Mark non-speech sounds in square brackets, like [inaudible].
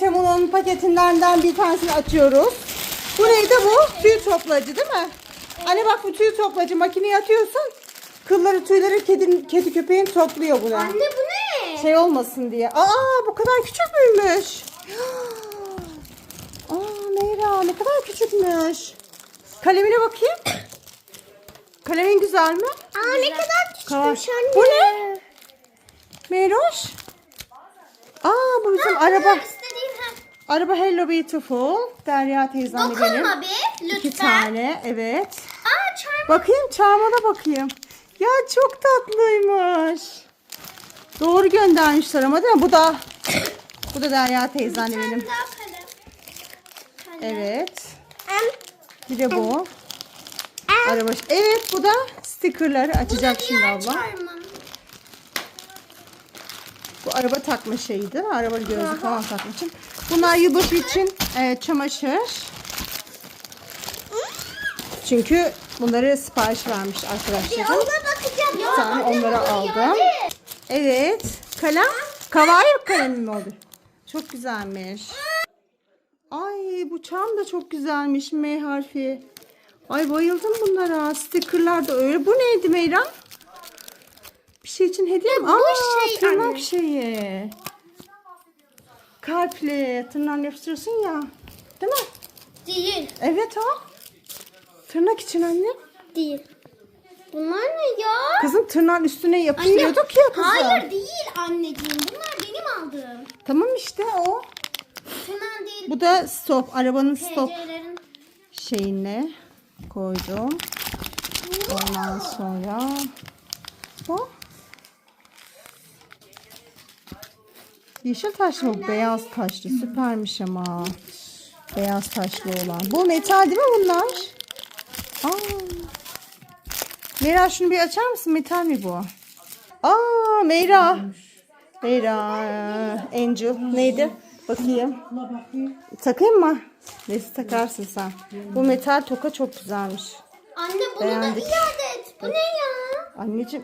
Temu'nun paketlerinden bir tanesini açıyoruz. Bu neydi bu? Tüy toplacı değil mi? Anne bak bu tüy toplacı makineye atıyorsun. Kılları tüyleri kedi, kedi köpeğin topluyor bunu. Anne bu ne? Şey olmasın diye. Aa bu kadar küçük müymüş? [gasps] Aa Meyra ne kadar küçükmüş. Kalemine bakayım. [coughs] Kalemin güzel mi? Aa ne kadar küçükmüş anne. Bu ne? Meyroş. Aa bu bizim araba. Araba Hello Beautiful. Derya teyzemle benim. Dokunma bir lütfen. İki tane evet. Aa çarpma. Bakayım çağmada bakayım. Ya çok tatlıymış. Doğru göndermişler ama değil mi? Bu da bu da Derya benim. Daha kalem. Kalem. Evet. Em, Bir de bu. Araba. Evet bu da stickerları Bu da açacak şimdi diğer abla. çarmım. Bu araba takma şeyi değil mi? Araba gözlük falan takmak için. Bunlar yılbaşı için e, çamaşır. Çünkü bunları sipariş vermiş arkadaşlarım. Bakacağım. Bir tane onlara aldım. Evet. Kalem. Kavayır kalemi mi oldu? Çok güzelmiş. Ay bu çam da çok güzelmiş M harfi. Ay bayıldım bunlara. Stickerlar da öyle. Bu neydi Meyra? Şey için hediye mi? bu Aa, şey tırnak anne. şeyi. Kalpli. Tırnağını yapıştırıyorsun ya. Değil mi? Değil. Evet o. Tırnak için anne. Değil. Bunlar ne ya? Kızım tırnağın üstüne yapıştırıyorduk ya kızım. Hayır değil anneciğim. Bunlar benim aldığım. Tamam işte o. Tırnan değil. Bu da stop. Arabanın stop şeyine koydum. Ondan sonra bu. Yeşil taşlı mı? Beyaz taşlı. Süpermiş ama. Beyaz taşlı olan. Bu metal değil mi bunlar? Aa. Meyra şunu bir açar mısın? Metal mi bu? Aa Meyra. Meyra. Angel. Neydi? Bakayım. Takayım mı? Neyse takarsın sen. Bu metal toka çok güzelmiş. Anne bunu Beğendik. da iade et. Bu ne ya? Anneciğim